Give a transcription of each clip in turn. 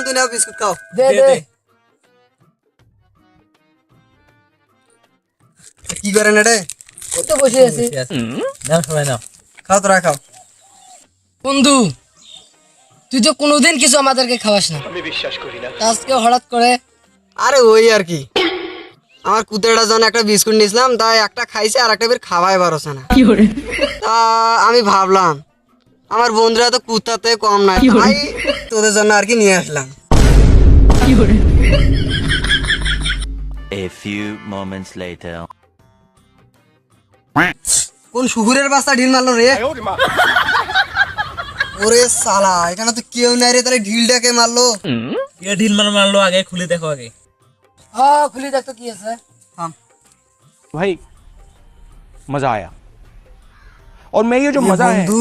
বন্ধু নাও বিস্কুট খাও দে দে। কি করেন এটা ওই তো বসে আছি নাও সবাই নাও খাও তোরা খাও। বন্ধু তুই তো কোনোদিন কিছু আমাদেরকে খাওয়াস না। আমি বিশ্বাস করি না। আজকে হঠাৎ করে আরে ওই আর কি। আমার কুতেটার জন্য একটা বিস্কুট নিয়েছিলাম তাই একটা খাইছে আর একটা বের খাওয়াই পারছে না। তা আমি ভাবলাম আমার বন্ধুরা তো কুত্তাতে কম নাই তোদের জন্য আর কি নিয়ে আসলাম A few moments later. কোন শুকুরের বাচ্চা ঢিল মারলো রে ওরে সালা এখানে তো কেউ নাই রে তাহলে ঢিলটাকে মারলো কে ঢিল মার মারলো আগে খুলে দেখো আগে হ্যাঁ খুলি দেখ তো কি আছে থাম। भाई मजा आया और मैं ये जो मजा है বন্ধু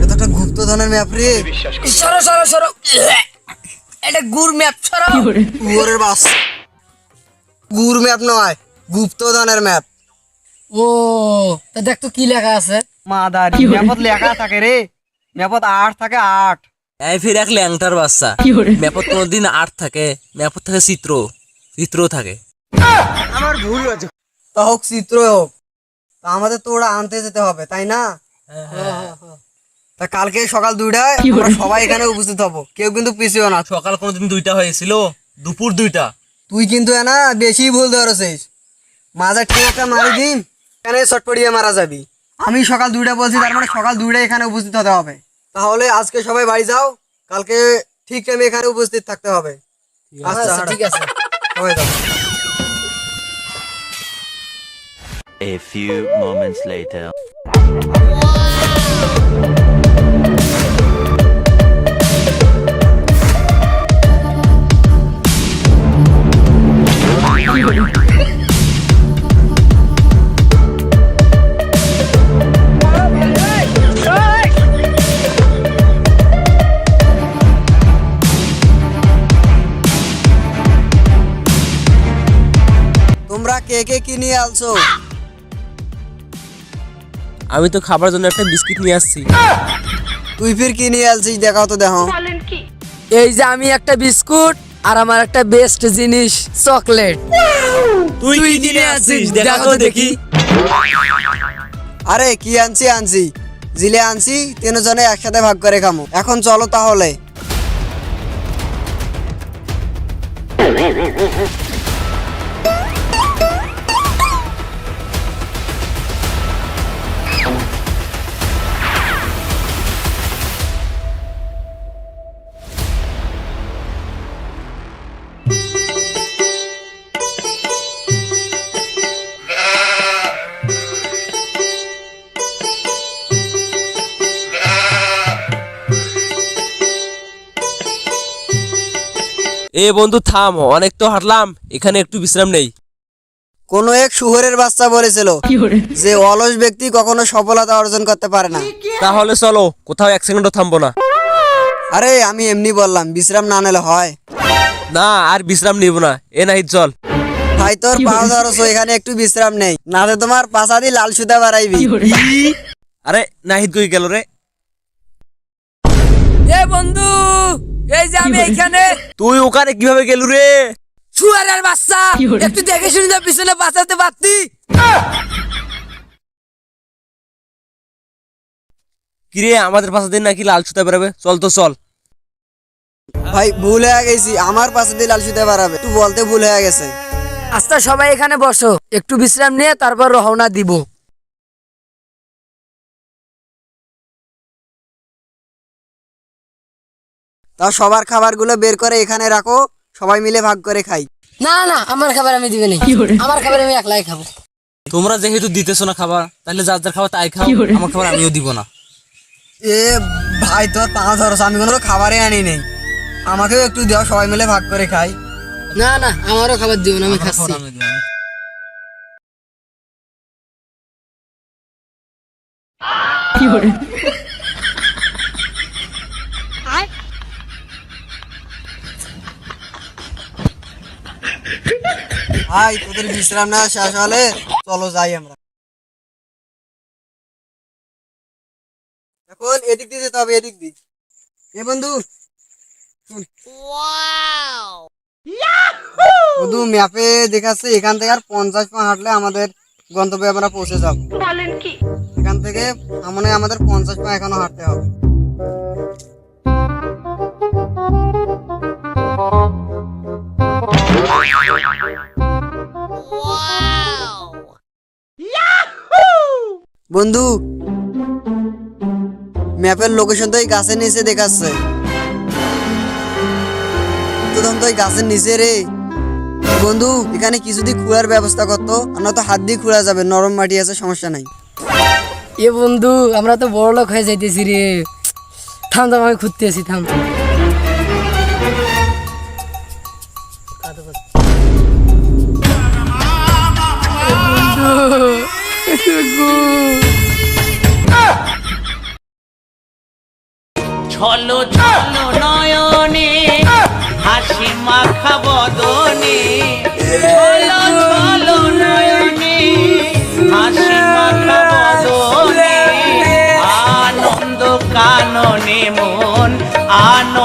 এটা ম্যাপ রে। সরো সরো সরো। এটা গুড় ম্যাপ সরো। শুয়োরের বাস। গুর ম্যাপ নয় গুপ্তধনের ম্যাপ ও তা দেখ তো কি লেখা আছে। মাদারি ম্যাপত লেখা থাকে রে। ম্যাপত আট থাকে আট। এই ফির এক ল্যাংটার বাচ্চা। ম্যাপত কোনোদিন আর্ট থাকে ম্যাপত থাকে চিত্র। চিত্র থাকে। আমার ভুল হয়েছে। তা হোক চিত্র হোক। আমাদের তো ওরা আনতে যেতে হবে তাই না? তা কালকে সকাল দুইটায় আমরা সবাই এখানে উপস্থিত হব। কেউ কিন্তু পিছিও না। সকাল কোনোদিন দুইটা হয়েছিল দুপুর দুইটা। তুই কিন্তু না বেশি ভুল ধরেছিস। ঠিক একটা মারি দিন এখানে চটপটিয়ে মারা যাবি। আমি সকাল দুইটা বলছি তার মানে সকাল দুইটায় এখানে উপস্থিত হতে হবে। তাহলে আজকে সবাই বাড়ি যাও কালকে ঠিক টাইমে এখানে উপস্থিত থাকতে হবে। আচ্ছা আচ্ছা ঠিক আছে। সবাই যাও। A few moments later. কে কে কি নিয়ে আলছো? আমি তো খাবার জন্য একটা বিস্কিট নিয়ে আসছি। তুই ফির কি নিয়ে আলছিস দেখাও তো দেখো এই যে আমি একটা বিস্কুট আর আমার একটা বেস্ট জিনিস চকলেট। তুই কি নিয়ে আসছিস দেখা তো দেখি। আরে কি আনছি? আনছি। জিলে আনছি তিনজনে একসাথে ভাগ করে খামো। এখন চলো তাহলে। এ বন্ধু থাম অনেক তো হাঁটলাম এখানে একটু বিশ্রাম নেই। কোন এক শুহরের বাচ্চা বলেছিল যে অলস ব্যক্তি কখনো সফলতা অর্জন করতে পারে না। তাহলে চলো কোথাও এক সেকেন্ডও থামবো না। আরে আমি এমনি বললাম বিশ্রাম না নিলে হয়। না আর বিশ্রাম নিব না এ নাহি চল ভাই তোর পাও ধরছো এখানে একটু বিশ্রাম নেই। নাতে তোমার পাশা দিয়ে লাল সুতা বাড়াইবি। আরে নাহিদ কই গেল রে? এ বন্ধু! এই যে আমি এখানে তুই ওখানে কীভাবে গেলু রে? শুয়ারের বাচ্চা। একটু দেখে শুনে যা পিছনে বাঁচাতে পারতি। কিরে আমাদের পাশে দিন নাকি লাল সুতা বেরোবে? চল তো চল। ভাই ভুল হয়ে গেছি। আমার পাশে দিয়ে লাল সুতা বাড়াবে তুই বলতে ভুল হয়ে গেছে। আচ্ছা সবাই এখানে বসো। একটু বিশ্রাম নিয়ে তারপর রওনা দিব। তা সবার খাবারগুলো বের করে এখানে রাখো সবাই মিলে ভাগ করে খাই। না না আমার খাবার আমি দিবে না আমার খাবার আমি একলাই খাব। তোমরা যেহেতু দিতেছো না খাবার তাহলে যার যার খাবার তাই খাও আমার খাবার আমিও দিব না। এ ভাই তোর পা ধরছো আমি কোনো খাবারই আনি নেই। আমাকেও একটু দেওয়া সবাই মিলে ভাগ করে খাই। না না আমারও খাবার দিও না আমি খাচ্ছি। আমি ভাই তোদের বিশ্রাম না শেষ হলে চলো যাই আমরা। এখন এদিক দিয়ে যেতে হবে এদিক দিয়ে। এ বন্ধু শুধু ম্যাপে দেখাচ্ছে এখান থেকে আর পঞ্চাশ পা হাঁটলে আমাদের গন্তব্যে আমরা পৌঁছে যাব। এখান থেকে সামনে আমাদের পঞ্চাশ পা এখনও হাঁটতে হবে। বন্ধু, ম্যাপের লোকেশন তো এই গাছের নিচে দেখাচ্ছে। তখন তো এই গাছের নিচে রে। বন্ধু, এখানে কিছুদিন খোঁড়ার ব্যবস্থা করতো আর তো হাত দিয়ে খোঁড়া যাবে, নরম মাটি আছে, সমস্যা নাই। এ বন্ধু, আমরা তো বড় লোক হয়ে যাইতেছি রে। থাম থাম, আমি খুঁজতে আছি থাম। ছলো ঝলো নয়নে হাসি মাখা বদনে। ঝলো ঝলো নয়নে হাসি মাখা বদনে। আনন্দ কাননে মন, আনন্দ